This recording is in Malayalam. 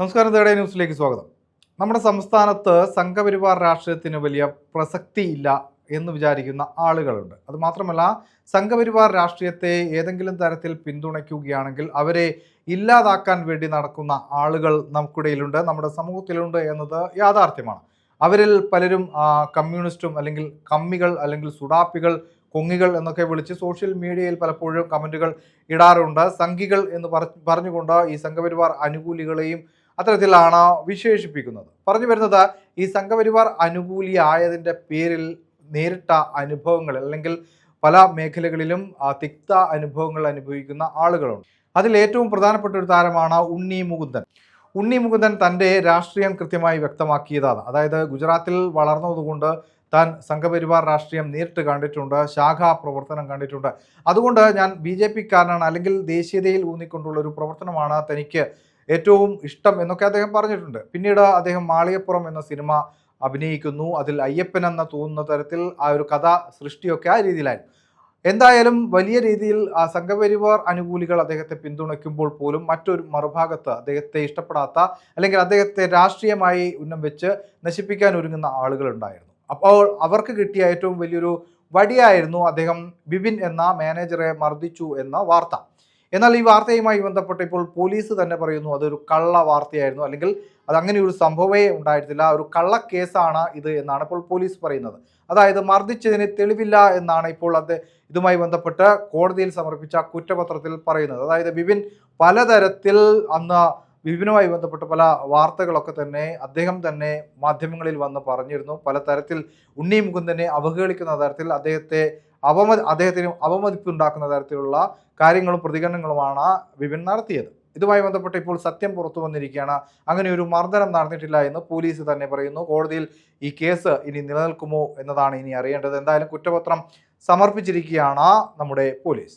നമസ്കാരം തേടേ ന്യൂസിലേക്ക് സ്വാഗതം. നമ്മുടെ സംസ്ഥാനത്ത് സംഘപരിവാർ രാഷ്ട്രീയത്തിന് വലിയ പ്രസക്തിയില്ല എന്ന് വിചാരിക്കുന്ന ആളുകളുണ്ട്. അതുമാത്രമല്ല സംഘപരിവാർ രാഷ്ട്രീയത്തെ ഏതെങ്കിലും തരത്തിൽ പിന്തുണയ്ക്കുകയാണെങ്കിൽ അവരെ ഇല്ലാതാക്കാൻ വേണ്ടി നടക്കുന്ന ആളുകൾ നമുക്കിടയിലുണ്ട് നമ്മുടെ സമൂഹത്തിലുണ്ട് എന്നത് യാഥാർത്ഥ്യമാണ്. അവരിൽ പലരും കമ്മ്യൂണിസ്റ്റും അല്ലെങ്കിൽ കമ്മികൾ അല്ലെങ്കിൽ സുഡാപ്പികൾ കൊങ്ങികൾ എന്നൊക്കെ വിളിച്ച് സോഷ്യൽ മീഡിയയിൽ പലപ്പോഴും കമന്റുകൾ ഇടാറുണ്ട്. സംഘികൾ എന്ന് പറ- പറഞ്ഞുകൊണ്ട് ഈ സംഘപരിവാർ അനുകൂലികളെയും അത്തരത്തിലാണ് വിശേഷിപ്പിക്കുന്നത്. പറഞ്ഞു വരുന്നത് ഈ സംഘപരിവാർ അനുകൂലിയായതിന്റെ പേരിൽ നേരിട്ട അനുഭവങ്ങൾ അല്ലെങ്കിൽ പല മേഖലകളിലും തിക്ത അനുഭവങ്ങൾ അനുഭവിക്കുന്ന ആളുകളുണ്ട്. അതിൽ ഏറ്റവും പ്രധാനപ്പെട്ട ഒരു താരമാണ് ഉണ്ണി മുകുന്ദൻ. ഉണ്ണി മുകുന്ദൻ തന്റെ രാഷ്ട്രീയം കൃത്യമായി വ്യക്തമാക്കിയതാണ്. അതായത് ഗുജറാത്തിൽ വളർന്നതുകൊണ്ട് താൻ സംഘപരിവാർ രാഷ്ട്രീയം നേരിട്ട് കണ്ടിട്ടുണ്ട് ശാഖാ പ്രവർത്തനം കണ്ടിട്ടുണ്ട്. അതുകൊണ്ട് ഞാൻ ബി ജെ പിക്കാരനാണ് അല്ലെങ്കിൽ ദേശീയതയിൽ ഊന്നിക്കൊണ്ടുള്ള ഒരു പ്രവർത്തനമാണ് തനിക്ക് ഏറ്റവും ഇഷ്ടം എന്നൊക്കെ അദ്ദേഹം പറഞ്ഞിട്ടുണ്ട്. പിന്നീട് അദ്ദേഹം മാളികപ്പുറം എന്ന സിനിമ അഭിനയിക്കുന്നു. അതിൽ അയ്യപ്പൻ എന്ന തോന്നുന്ന തരത്തിൽ ആ ഒരു കഥ സൃഷ്ടിയൊക്കെ ആ രീതിയിലായിരുന്നു. എന്തായാലും വലിയ രീതിയിൽ ആ സംഘപരിവാർ അനുകൂലികൾ അദ്ദേഹത്തെ പിന്തുണയ്ക്കുമ്പോൾ പോലും മറ്റൊരു മറുഭാഗത്ത് അദ്ദേഹത്തെ ഇഷ്ടപ്പെടാത്ത അല്ലെങ്കിൽ അദ്ദേഹത്തെ രാഷ്ട്രീയമായി ഉന്നം വെച്ച് നശിപ്പിക്കാൻ ഒരുങ്ങുന്ന ആളുകളുണ്ടായിരുന്നു അപ്പോൾ അവർക്ക് കിട്ടിയ ഏറ്റവും വലിയൊരു വടിയായിരുന്നു അദ്ദേഹം ബിബിൻ എന്ന മാനേജറെ മർദ്ദിച്ചു എന്ന വാർത്ത. എന്നാൽ ഈ വാർത്തയുമായി ബന്ധപ്പെട്ട് ഇപ്പോൾ പോലീസ് തന്നെ പറയുന്നു അതൊരു കള്ള വാർത്തയായിരുന്നു. അല്ലെങ്കിൽ അത് അങ്ങനെ ഒരു സംഭവമേ ഉണ്ടായിട്ടില്ല ഒരു കള്ള കേസാണ് ഇത് എന്നാണ് ഇപ്പോൾ പോലീസ് പറയുന്നത്. അതായത് മർദ്ദിച്ചതിന് തെളിവില്ല എന്നാണ് ഇപ്പോൾ അത് ഇതുമായി ബന്ധപ്പെട്ട് കോടതിയിൽ സമർപ്പിച്ച കുറ്റപത്രത്തിൽ പറയുന്നത്. അതായത് ബിപിൻ പലതരത്തിൽ അന്ന് വിപിനുമായി ബന്ധപ്പെട്ട പല വാർത്തകളൊക്കെ തന്നെ അദ്ദേഹം തന്നെ മാധ്യമങ്ങളിൽ വന്ന് പറഞ്ഞിരുന്നു. പലതരത്തിൽ ഉണ്ണി മുകുന്ദനെ അവഹേളിക്കുന്ന തരത്തിൽ അദ്ദേഹത്തെ അവമ അദ്ദേഹത്തിന് അവമതിപ്പുണ്ടാക്കുന്ന തരത്തിലുള്ള കാര്യങ്ങളും പ്രതികരണങ്ങളുമാണ് വിപിൻ നടത്തിയത്. ഇതുമായി ബന്ധപ്പെട്ട് ഇപ്പോൾ സത്യം പുറത്തു വന്നിരിക്കുകയാണ്. അങ്ങനെ ഒരു മർദ്ദനം നടന്നിട്ടില്ല എന്ന് പോലീസ് തന്നെ പറയുന്നു. കോടതിയിൽ ഈ കേസ് ഇനി നിലനിൽക്കുമോ എന്നതാണ് ഇനി അറിയേണ്ടത്. എന്തായാലും കുറ്റപത്രം സമർപ്പിച്ചിരിക്കുകയാണ് നമ്മുടെ പോലീസ്.